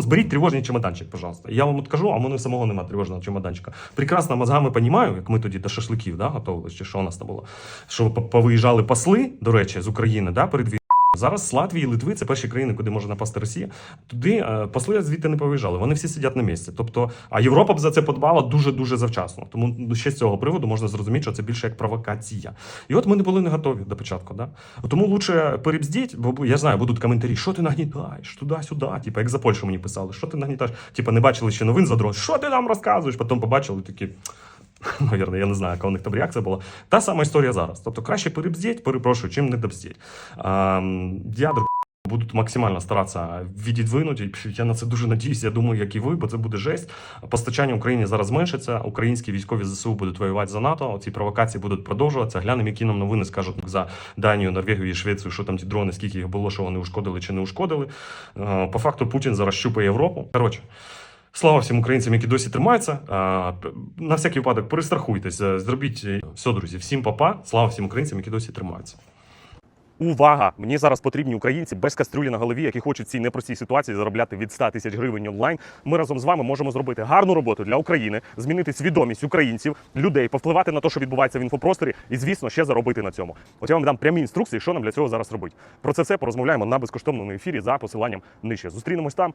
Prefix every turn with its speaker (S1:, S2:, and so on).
S1: Зберіть тривожний чемоданчик, пожалуйста. Я вам откажу, а мене самого немає тривожного чемоданчика. Прекрасно мозгами понімаю, як ми тоді до шашликів да, готували, чи що у нас там було. Що по- повиїжджали посли, до речі, з України да, перед. Зараз з Латвії Литви це перші країни, куди може напасти Росія. Туди е, посли звідти не повиїжджали. Вони всі сидять на місці. Тобто, а Європа б за це подбала дуже дуже завчасно. Тому ну, ще з цього приводу можна зрозуміти, що це більше як провокація. І от ми не були не готові до початку. Да? Тому лучше перебздіть, бо я знаю, будуть коментарі, що ти нагнітаєш туди-сюди. Типу, як за Польщу мені писали, що ти нагнітаєш? Типу, не бачили ще новин за дрон, що ти нам розказуєш? Потім побачили такі. Навірно, я не знаю, яка у них там реакція була. Та сама історія зараз. Тобто краще перебздіть, перепрошую, чим не добздіть. Ем, я будуть максимально старатися відідвинути. Я на це дуже надіюся. Я думаю, як і ви, бо це буде жесть. Постачання Україні зараз зменшиться. Українські військові ЗСУ будуть воювати за НАТО. Ці провокації будуть продовжуватися. Глянемо, які нам новини скажуть за Данію, Норвегію і Швецію, що там ті дрони, скільки їх було, що вони ушкодили чи не ушкодили. Е, По факту Путін зараз щупає Європу. Коротше. Слава всім українцям, які досі тримаються. На всякий випадок перестрахуйтесь, е, зробіть е, все, друзі. Всім папа. Слава всім українцям, які досі тримаються.
S2: Увага! Мені зараз потрібні українці без кастрюлі на голові, які хочуть в цій непростій ситуації заробляти від 100 тисяч гривень онлайн. Ми разом з вами можемо зробити гарну роботу для України, змінити свідомість українців, людей, повпливати на те, що відбувається в інфопросторі, і звісно, ще заробити на цьому. От я вам дам прямі інструкції, що нам для цього зараз робити. Про це все порозмовляємо на безкоштовному ефірі за посиланням нижче. Зустрінемось там.